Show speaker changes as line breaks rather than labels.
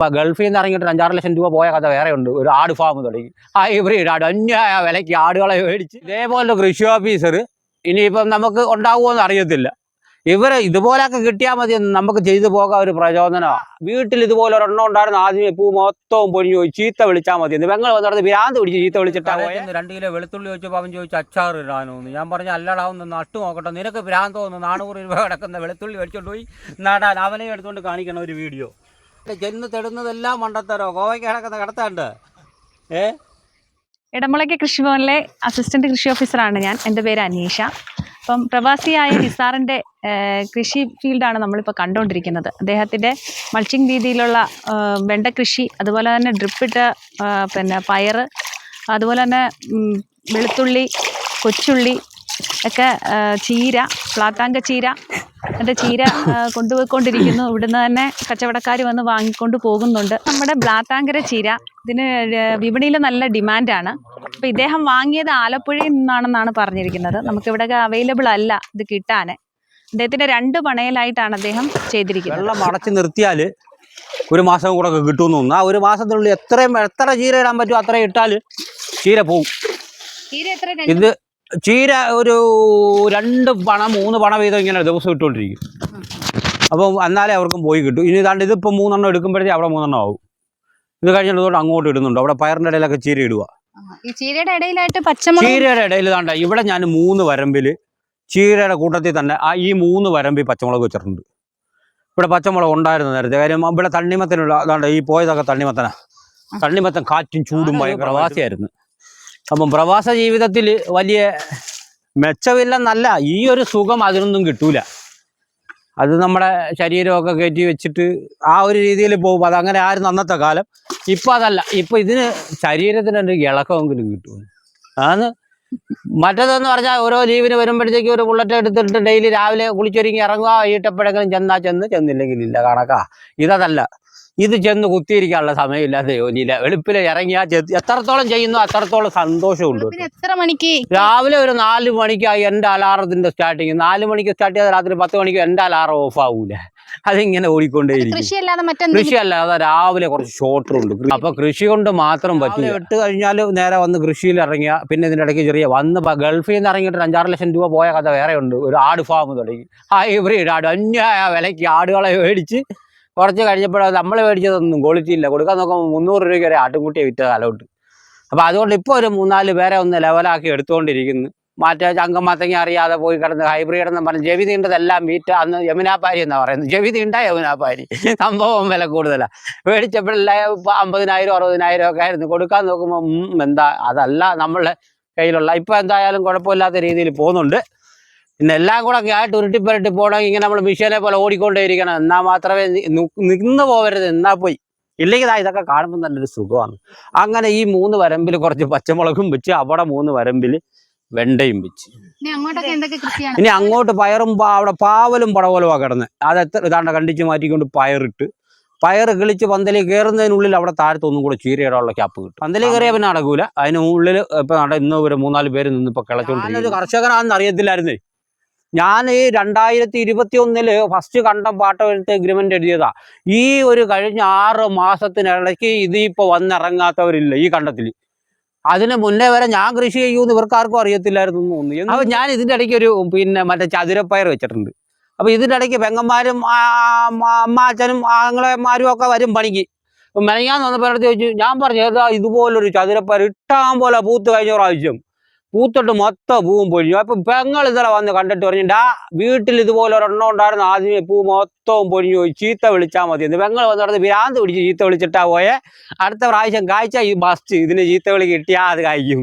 ഇപ്പം ഗൾഫിൽ നിന്ന് ഇറങ്ങിയിട്ട് അഞ്ചാറ് ലക്ഷം രൂപ പോയ കഥ വേറെ ഉണ്ട് ഒരു ആട് ഫാം തുടങ്ങി. ഹൈബ്രിഡ് ആട് അന്യായ വിലയ്ക്ക് ആടുകളെ മേടിച്ച്. ഇതേപോലെ കൃഷി ഓഫീസർ ഇനിയിപ്പം നമുക്ക് ഉണ്ടാവുമോന്ന് അറിയത്തില്ല. ഇവർ ഇതുപോലൊക്കെ കിട്ടിയാൽ മതി നമുക്ക് ചെയ്തു പോകാൻ ഒരു പ്രചോദനമാണ് വീട്ടിൽ ഇതുപോലെ ഒരെണ്ണം ഉണ്ടായിരുന്ന. ആദ്യം പൂ മൊത്തവും പൊഴിഞ്ഞു പോയി. ചീത്ത വിളിച്ചാൽ മതി പെങ്ങൾ വന്നിടത്ത് ഭ്രാന്ത് പിടിച്ച് ചീത്ത വിളിച്ചിട്ടാ രണ്ട് കിലോ വെളുത്തുള്ളി ചോദിച്ചപ്പോൾ അവൻ ചോദിച്ചു അച്ചാർ ഇടാനോന്ന് ഞാൻ പറഞ്ഞു അല്ലടാവുന്ന നട്ടു നോക്കട്ടെ. നിനക്ക് ഭ്രാന്തോന്ന് നാനൂറ് രൂപ കിടക്കുന്ന വെളുത്തുള്ളി മേടിച്ചോണ്ട് പോയി നടാൻ. അവനെ എടുത്തുകൊണ്ട് കാണിക്കണം ഒരു വീഡിയോ. ചെന്ന് തെടുന്നതെല്ലാം മണ്ടത്തരോ? ഗോവയ്ക്ക് കിടക്കുന്ന കിടത്താണ്ട്. ഏ?
ഇടമുളയ്ക്ക് കൃഷിഭവനിലെ അസിസ്റ്റന്റ് കൃഷി ഓഫീസറാണ് ഞാൻ. എന്റെ പേര് അനീഷ. അപ്പം പ്രവാസിയായ നിസാറിന്റെ കൃഷി ഫീൽഡാണ് നമ്മളിപ്പോൾ കണ്ടുകൊണ്ടിരിക്കുന്നത് അദ്ദേഹത്തിന്റെ മൾച്ചിങ് രീതിയിലുള്ള വെണ്ട കൃഷി അതുപോലെ തന്നെ ഡ്രിപ്പിട്ട പിന്നെ പയർ അതുപോലെ തന്നെ വെളുത്തുള്ളി കൊച്ചുള്ളി ഒക്കെ ചീര പ്ലാത്താങ്ക ചീര എന്റെ ചീര കൊണ്ടുപോയിക്കൊണ്ടിരിക്കുന്നു. ഇവിടുന്ന് തന്നെ കച്ചവടക്കാർ വന്ന് വാങ്ങിക്കൊണ്ട് പോകുന്നുണ്ട്. നമ്മുടെ ബ്ലാത്താങ്കര ചീര ഇതിന് വിപണിയിൽ നല്ല ഡിമാൻഡാണ്. അപ്പോൾ ഇദ്ദേഹം വാങ്ങിയത് ആലപ്പുഴയിൽ നിന്നാണെന്നാണ് പറഞ്ഞിരിക്കുന്നത്. നമുക്കിവിടെ അവൈലബിൾ അല്ല ഇത് കിട്ടാൻ അദ്ദേഹത്തിന്റെ രണ്ട് പണയിലായിട്ടാണ് അദ്ദേഹം ചെയ്തിരിക്കുന്നത്.
വെള്ളം അടച്ച് നിർത്തിയാൽ ഒരു മാസം കൂടെ ഒക്കെ കിട്ടുമെന്ന് തോന്നുന്നു. ആ ഒരു മാസത്തിനുള്ളിൽ എത്രയും എത്ര ചീര ഇടാൻ പറ്റുമോ അത്രയും ഇട്ടാൽ ചീര പോവും. ഇത് ചീര ഒരു രണ്ട് പണം മൂന്ന് പണം വീതം ഇങ്ങനെ ദിവസം ഇട്ടുകൊണ്ടിരിക്കും. അപ്പം എന്നാലേ അവർക്കും പോയി കിട്ടും. ഇനി ഇതാണ്ട് ഇതിപ്പോൾ മൂന്നെണ്ണം എടുക്കുമ്പോഴേ അവിടെ മൂന്നെണ്ണം ആവും. ഇത് കഴിഞ്ഞിട്ട് അങ്ങോട്ട് ഇടുന്നുണ്ട്. അവിടെ പയറിന്റെ ഇടയിലൊക്കെ ചീര ഇടുക.
ഈ ചീരയുടെ ഇടയിലായിട്ട് പച്ചമുളക്
ചീരയുടെ ഇടയിൽ ഇതാണ്ട ഇവിടെ ഞാൻ മൂന്ന് വരമ്പിൽ ചീരയുടെ കൂട്ടത്തിൽ തന്നെ ആ ഈ മൂന്ന് വരമ്പിൽ പച്ചമുളക് വെച്ചിട്ടുണ്ട്. ഇവിടെ പച്ചമുളക് ഉണ്ടായിരുന്നു നേരത്തെ. കാര്യം ഇവിടെ തണ്ണിമത്തനുള്ള അതാണ്ട് ഈ പോയതൊക്കെ തണ്ണിമത്തനാ. തണ്ണിമത്തൻ കാറ്റും ചൂടും ഭയങ്കര പ്രവാസിയായിരുന്നു. അപ്പം പ്രവാസ ജീവിതത്തിൽ വലിയ മെച്ചമില്ലെന്നല്ല ഈ ഒരു സുഖം അതിനൊന്നും കിട്ടൂല. അത് നമ്മുടെ ശരീരമൊക്കെ കയറ്റി വെച്ചിട്ട് ആ ഒരു രീതിയിൽ പോകും. അതങ്ങനെ ആരും അന്നത്തെ കാലം. ഇപ്പം അതല്ല. ഇപ്പം ഇതിന് ശരീരത്തിന് ഒരു ഇളക്കമെങ്കിലും കിട്ടും. അതാണ് മറ്റേതെന്ന് പറഞ്ഞാൽ ഓരോ ലീവിന് വരുമ്പോഴത്തേക്ക് ഒരു ബുള്ളറ്റ് എടുത്തിട്ട് ഡെയിലി രാവിലെ കുളിച്ചൊരുങ്ങി ഇറങ്ങുക വൈകിട്ടപ്പോഴെങ്കിലും ചെന്നാൽ ചെന്ന് ചെന്നില്ലെങ്കിൽ ഇല്ല കണക്കാ. ഇതല്ല ഇത് ചെന്ന് കുത്തിയിരിക്കാനുള്ള സമയമില്ലാത്ത ജോലിയില്ല വെളുപ്പിൽ ഇറങ്ങിയാൽ ചെത്ത് എത്രത്തോളം ചെയ്യുന്നു അത്രത്തോളം സന്തോഷമുണ്ട്
എത്ര മണിക്ക്?
രാവിലെ ഒരു നാല് മണിക്കായി എന്റെ അലാറത്തിന്റെ സ്റ്റാർട്ടിങ്. നാല് മണിക്ക് സ്റ്റാർട്ട് ചെയ്താൽ രാത്രി പത്ത് മണിക്ക് എന്റെ അലാറം ഓഫ് ആവൂല. അതിങ്ങനെ ഓടിക്കൊണ്ടേയിരിക്കും.
മറ്റെന്തെങ്കിലും
കൃഷി അല്ലാതെ രാവിലെ കുറച്ച് ഷോർട്ടർ ഉണ്ട്. അപ്പൊ കൃഷി കൊണ്ട് മാത്രം പറ്റും ഇട്ട് കഴിഞ്ഞാൽ നേരെ വന്ന് കൃഷിയിൽ ഇറങ്ങിയ പിന്നെ ഇതിന്റെ ഇടയ്ക്ക് ചെറിയ വന്ന് ഗൾഫിൽ നിന്ന് ഇറങ്ങിയിട്ട് അഞ്ചാറ് ലക്ഷം രൂപ പോയ കഥ വേറെ ഉണ്ട് ഒരു ആട് ഫാം തുടങ്ങി. ഹൈബ്രിഡ് ആട് അന്യായ വിലയ്ക്ക് ആടുകളെ മേടിച്ച് കുറച്ച് കഴിഞ്ഞപ്പോൾ നമ്മൾ മേടിച്ചതൊന്നും ക്വാളിറ്റി ഇല്ല. കൊടുക്കാൻ നോക്കുമ്പോൾ മുന്നൂറ് രൂപയ്ക്ക് വരെ ആട്ടുംകുട്ടിയെ വിറ്റ കാലമുണ്ട് അപ്പോൾ അതുകൊണ്ട് ഇപ്പോൾ ഒരു മൂന്നാൽ പേരെ ഒന്ന് ലെവലാക്കി എടുത്തുകൊണ്ടിരിക്കുന്നു മറ്റേ ചങ്കമാത്തങ്ങ അറിയാതെ പോയി കിടന്ന് ഹൈബ്രിഡ് എന്ന് പറഞ്ഞ് ജവി തീണ്ടതെല്ലാം വീറ്റ അന്ന് യമുനാപ്പാരി എന്നാ പറയുന്നത്. ജവി തീണ്ട യമുനാപ്പാരി സംഭവം വില കൂടുതലാണ് മേടിച്ചപ്പോഴെല്ലാം അമ്പതിനായിരം അറുപതിനായിരം ഒക്കെ ആയിരുന്നു. കൊടുക്കാൻ നോക്കുമ്പോൾ എന്താ? അതല്ല നമ്മളുടെ കയ്യിലുള്ള ഇപ്പം എന്തായാലും കുഴപ്പമില്ലാത്ത രീതിയിൽ പോകുന്നുണ്ട്. പിന്നെ എല്ലാം കൂടെ ഒക്കെ ആയിട്ട് ഉരുട്ടിപ്പുരട്ടി പോകണമെങ്കിൽ ഇങ്ങനെ നമ്മൾ മിഷീനെ പോലെ ഓടിക്കൊണ്ടേ ഇരിക്കണം എന്നാൽ മാത്രമേ നിന്ന് പോകരുത് എന്നാ പോയി. ഇല്ലെങ്കിൽ ഇതൊക്കെ കാണുമ്പോൾ നല്ലൊരു സുഖമാണ്. അങ്ങനെ ഈ മൂന്ന് വരമ്പിൽ കുറച്ച് പച്ചമുളകും വെച്ച് അവിടെ മൂന്ന് വരമ്പിൽ വെണ്ടയും വെച്ച്.
ഇനി
അങ്ങോട്ട് പയറും അവിടെ പാവലും പടവലുമാ കിടന്നത് അത് എത്ര ഇതാണ്ട് കണ്ടിച്ച് മാറ്റിക്കൊണ്ട് പയറിട്ട്. പയർ കിളിച്ച് പന്തലിൽ കയറുന്നതിനുള്ളിൽ അവിടെ താഴത്തൊന്നും കൂടെ ചീരയിടാനുള്ള ക്യാപ്പ് കിട്ടും. പന്തലിൽ കയറിയാൽ പിന്നെ നടക്കൂല. അതിന് ഉള്ളിൽ ഇപ്പൊ നട ഇന്ന് ഒരു മൂന്നാൽ പേര് നിന്ന് ഇപ്പൊ കിളച്ചോണ്ടിരിക്കും കർഷകനാണെന്ന് അറിയത്തില്ലായിരുന്നേ. ഞാൻ ഈ രണ്ടായിരത്തി ഇരുപത്തി ഒന്നിൽ ഫസ്റ്റ് കണ്ടം പാട്ട എഴുത്ത് എഗ്രിമെന്റ് എഴുതിയതാ. ഈ ഒരു കഴിഞ്ഞ ആറ് മാസത്തിനിടയ്ക്ക് ഇതിപ്പോ വന്നിറങ്ങാത്തവരില്ല ഈ കണ്ടത്തിൽ. അതിന് മുന്നേ വരെ ഞാൻ കൃഷി ചെയ്യുമെന്ന് ഇവർക്ക് ആർക്കും അറിയത്തില്ലായിരുന്നു തോന്നുന്നു. അപ്പൊ ഞാൻ ഇതിന്റെ ഇടയ്ക്ക് ഒരു പിന്നെ മറ്റേ ചതുരപ്പയർ വെച്ചിട്ടുണ്ട്. അപ്പൊ ഇതിന്റെ ഇടയ്ക്ക് പെങ്ങന്മാരും അമ്മ അച്ഛനും അമ്മാച്ചനും ആങ്ങളമാരും ഒക്കെ വരും പണിക്ക്. മെനങ്ങാന്ന് വന്നപ്പോൾ അടുത്ത് ചോദിച്ചു ഞാൻ പറഞ്ഞു ഏതാ ഇതുപോലൊരു ചതുരപ്പയർ ഇട്ടാൻ പോലെ പൂത്ത് കഴിഞ്ഞ പ്രാവശ്യം. പൂത്തിട്ട് മൊത്തം പൂവും പൊഴിഞ്ഞു. അപ്പൊ പെങ്ങൾ ഇന്നലെ വന്ന് കണ്ടിട്ട് പറഞ്ഞു വീട്ടിൽ ഇതുപോലെ ഒരെണ്ണം ഉണ്ടായിരുന്നു. ആദ്യമേ പൂ മൊത്തവും പൊഴിഞ്ഞു പോയി. ചീത്ത വിളിച്ചാൽ മതി. എന്ന് പെങ്ങൾ വന്ന് നടന്ന് ഭ്രാന്ത് പിടിച്ച് ചീത്ത വിളിച്ചിട്ടാ പോയെ. അടുത്ത പ്രാവശ്യം കാഴ്ച ഈ ബസ്റ്റ് ഇതിന് ചീത്ത വിളി കിട്ടിയാൽ അത് കായ്ക്കും